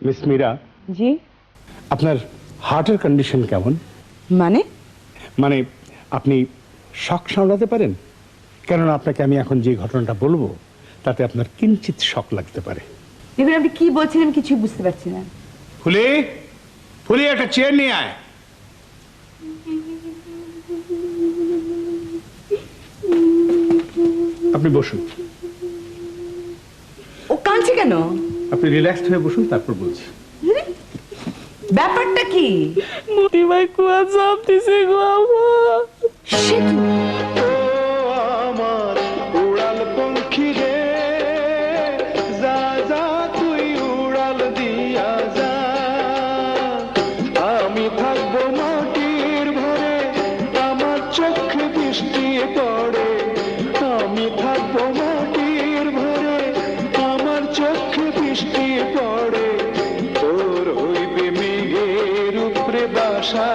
Miss Meera জি? আপনার হার্টের condition কেমন? মানে? মানে আপনি শখ সামলাতে পারেন? কেননা আপনাকে আমি এখন যে ঘটনাটা বলব তাতে আপনার কিঞ্চিত শখ লাগতে পারে। এবার আপনি কি বলছেন আমি কিছুই বুঝতে পারছি না। ফুলি ফুলি একটা চেয়ার নিয়ে আয়। আপনি বসুন। ও কাঁদছে কেন? আপনি রিল্যাক্সড হয়ে বসুন তারপর বলছি। ব্যাপারটা কি? মতি ভাই কুয়া চাপ দিছে গো আমার। সে কি? আমার উড়াল পঙ্খী রে বৃষ্টি পড়ে তোর হইবে মেঘের উপরে বাসা।